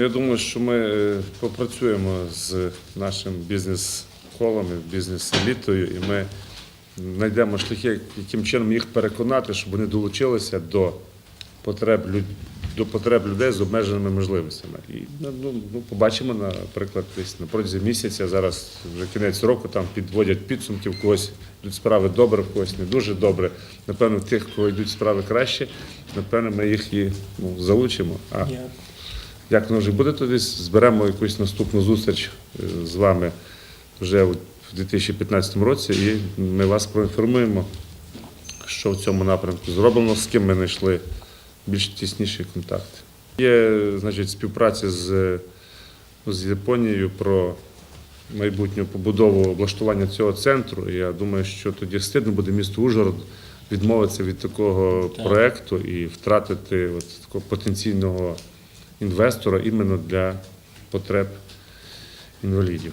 Я думаю, що ми е, попрацюємо з нашим бізнес-колом, бізнес-елітою, і ми знайдемо шляхи, яким чином їх переконати, щоб вони долучилися до потреб, до потреб людей з обмеженими можливостями. І ну, ну, ну, побачимо, наприклад, десь на протязі місяця, зараз вже кінець року, там підводять підсумки, в когось йдуть справи добре, в когось не дуже добре. Напевно, тих, кого йдуть справи краще, напевно, ми їх і ну, залучимо. А як воно вже буде, тоді зберемо якусь наступну зустріч е, з вами вже у 2015 році, і ми вас проінформуємо, що в цьому напрямку зроблено, з ким ми знайшли більш тісніші контакти. Є значить, співпраця з, з Японією про майбутню побудову облаштування цього центру. Я думаю, що тоді стидно буде місту Ужгород відмовитися від такого Так. проекту і втратити от такого потенційного інвестора іменно для потреб інвалідів.